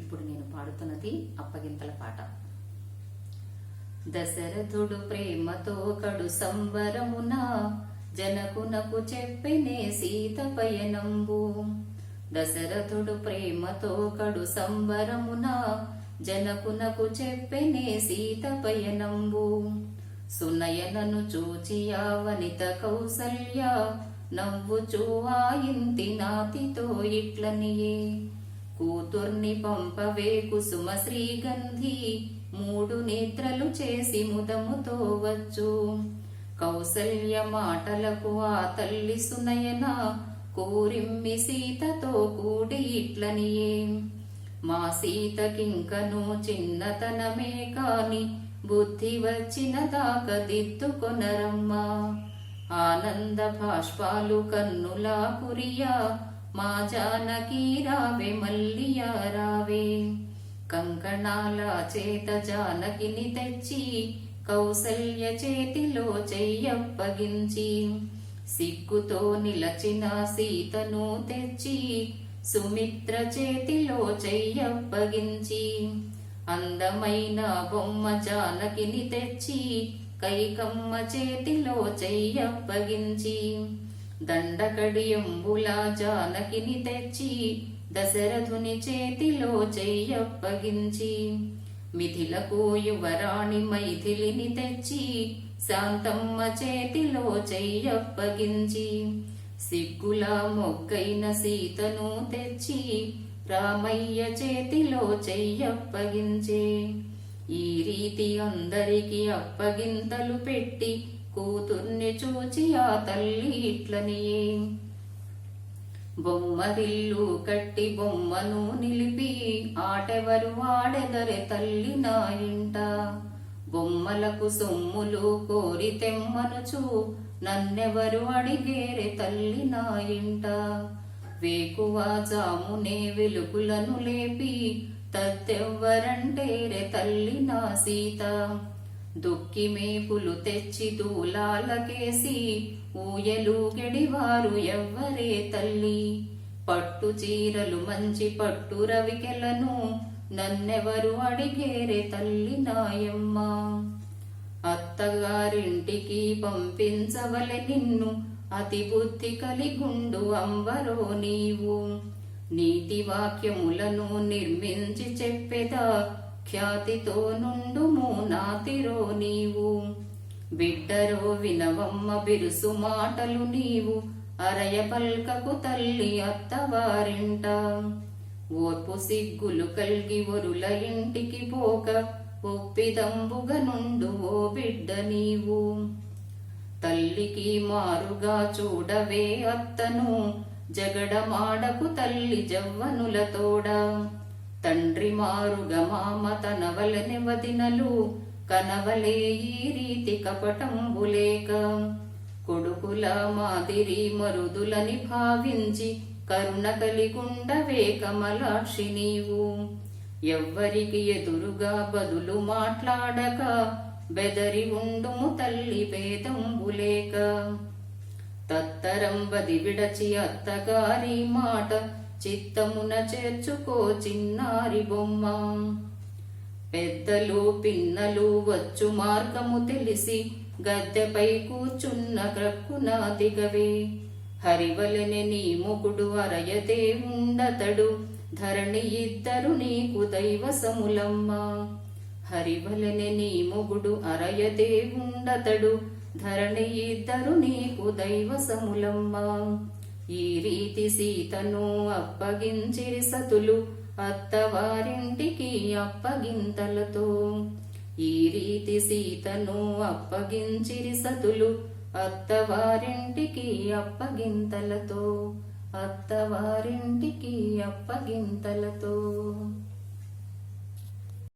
ఇప్పుడు నేను పాడుతున్నది అప్పగింతల పాట. దశరథుడు ప్రేమతో కడు సంబరమున జనకునకు చెప్పినే సీత పయనంబు. దశరథుడు ప్రేమతో కడు సంబరమున జనకునకు చెప్పినే సీత పయనంబు. సునయనను చూచి ఆ వనిత కౌసల్య నవ్వుచూ ఆ ఇంటి నాతితో ఇట్లనియే. కూతుర్ని పంపవే కుసుమ శ్రీగంధి మూడు నేత్రలు చేసి ముదముతో వచ్చు కౌసల్య మాటలకు ఆ తల్లి సునయన కోరిమ్మి సీతతో కూడి ఇట్లనియే. మా సీతకింకను చిన్నతనమే కాని బుద్ధి వచ్చిన దాక దిద్దుకొనరమ్మా. ఆనంద భాష్పాలు కన్నులా కురియా. మా జానకి రావే మల్లియా రావే. కంకణాల చేత జానకిని తెచ్చి కౌసల్య చేతిలో చెయ్యప్పగించి. సిగ్గుతో నిలచిన సీతను తెచ్చి సుమిత్ర చేతిలో చెయ్యప్పగించి. అందమైన బొమ్మ జానకిని తెచ్చి కైకమ్మ చేతిలో చెయ్యప్పగించి. దండకడియంబులా జానకిని తెచ్చి దశరథుని చేతిలో చెయ్యప్పగించి. మిథిలకు యువరాణి మైథిలిని తెచ్చి శాంతమ్మ చేతిలో చెయ్యప్పగించి. సిగ్గుల మొగ్గైన సీతను తెచ్చి రామయ్య చేతిలో చెయ్యప్పగించే. ఈ రీతి అందరికి అప్పగింతలు పెట్టి కూతుర్ని చూచి ఆ తల్లి ఇట్లనియే బొమ్మరిల్లు కట్టి బొమ్మను నిలిపి ఆటెవరు ఆడెదరె తల్లి నా ఇంట. బొమ్మలకు సొమ్ములు కోరి తెమ్మనుచు నన్నెవరు అడిగేరె తల్లి నా ఇంట. వేకువ జామునే వెలుగులను లేపి తద్దెవ్వరంటేరె తల్లి నా సీత. దొక్కి మేపులు తెచ్చి దూలాలకేసి ఊయలు గెడివారు ఎవ్వరే తల్లి. పట్టు చీరలు మంచి పట్టు రవికెలను నన్నెవరు అడిగేరే తల్లి నాయమ్మ. అత్తగారింటికి పంపించవలె నిన్ను అతి బుద్ధి కలిగుండు అంబరో నీవు. నీతి వాక్యములను నిర్మించి చెప్పెదా ఖ్యాతితో నుండుము నాతిరో నీవు. బిడ్డరో వినవమ్మ బిరుసు మాటలు నీవు. అరయ పల్కకు తల్లి అత్తవారింట. ఓర్పు సిగ్గులు కల్గి ఒరుల ఇంటికి పోక ఒప్పిదంబుగ నుండు ఓ బిడ్డ నీవు. తల్లికి మారుగా చూడవే అత్తను. జగడమాడకు తల్లి జవ్వనులతోడా తండ్రి మారుగా మామ తనవలెని వదినలు కనవలే ఈ రీతి కపటంబులేక. కొడుకుల మాదిరి మరుదులని భావించి కరుణ కలిగుండవే కమలాక్షి నీవు. ఎవ్వరికి ఎదురుగా బదులు మాట్లాడక బెదరి ఉండుము తల్లి భేదంబులేక తత్తరం బది విడచి అత్తగారి మాట చిత్తమున చేర్చుకో చిన్నారి బొమ్మ. పెద్దలు పిన్నలు వచ్చు మార్గము తెలిసి గద్దెపై కూర్చున్న క్రక్కున దిగవే. హరివలెని నీ ముగుడు అరయదే ఉండతడు ధరణి ఇద్దరు నీకు దైవసములమ్మ. హరివలెని నీ ముగుడు అరయదే ఉండతడు ధరణి ఇద్దరు నీకు దైవసములమ్మ. ఈ రీతి సీతను అప్పగించిరి సతులు అత్తవారింటికి అప్పగింతలతో. ఈ రీతి సీతను అప్పగించిరి సతులు అత్తవారింటికి అప్పగింతలతో. అత్తవారింటికి అప్పగింతలతో.